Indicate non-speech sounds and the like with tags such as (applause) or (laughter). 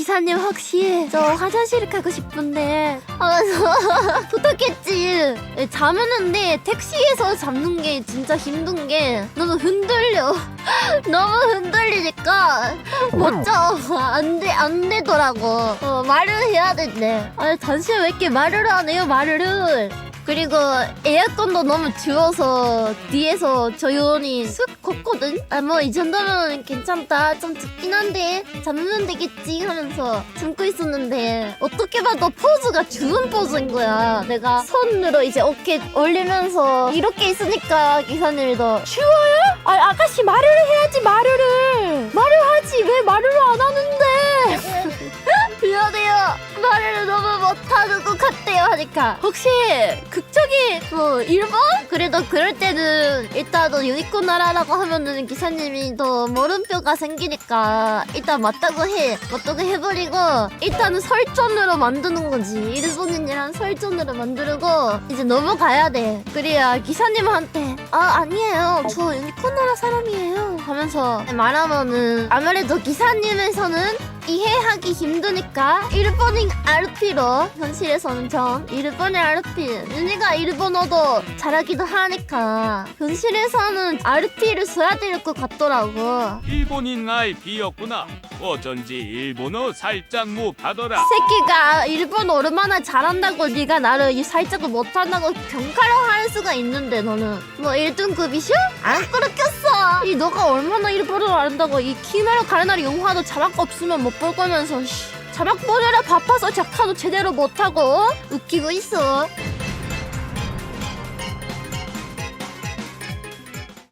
기사님 혹시 저 화장실 가고 싶은데. 하면서 (laughs) 부탁했지. 잠았는데 택시에서 잡는 게 진짜 힘든 게 너무 흔들려. (laughs) 너무 흔들리니까 못자 안돼 안 되더라고. 어, 말을 해야 된대 아니 당신 왜 이렇게 말을 안 해요 말을 그리고 에어컨도 너무 추워서 뒤에서 조용히 쓱 걷거든? 아 뭐 이 정도면 괜찮다 좀 춥긴 한데 잠으면 되겠지 하면서 참고 있었는데 어떻게 봐도 포즈가 주는 포즈인 거야 내가 손으로 이제 어깨 올리면서 이렇게 있으니까 기사님도 추워요? 아 아가씨 말을 해야지 말 하니까 혹시 극적인 뭐 일본? 그래도 그럴 때는 일단 너 유니콘 나라라고 하면은 기사님이 더 물음표가 생기니까 일단 맞다고 해 맞다고 해버리고 일단은 설전으로 만드는 거지. 일본인이랑 설전으로 만들고 이제 넘어가야 돼. 그래야 기사님한테 아 아니에요. 저 유니콘 나라 사람이에요. 하면서 말하면은 아무래도 기사님에서는 이해하기 힘드니까 일본인 RP로 현실에서는 전 일본인 RP 윤희가 일본어도 잘하기도 하니까 현실에서는 RP를 써야 될 것 같더라고 일본인 RP였구나. 어쩐지 일본어 살짝 못하더라. 새끼가 일본어 얼마나 잘한다고 네가 나를 이 살짝도 못한다고 평가를 할 수가 있는데 너는 뭐 1등급이셔? 안 그렇겠어 이 너가 얼마나 일본어를 안다고. 이 키메라 가르나리 영화도 자막 없으면 못 볼 거면서 씨. 자막 보느라 바빠서 작화도 제대로 못하고. 웃기고 있어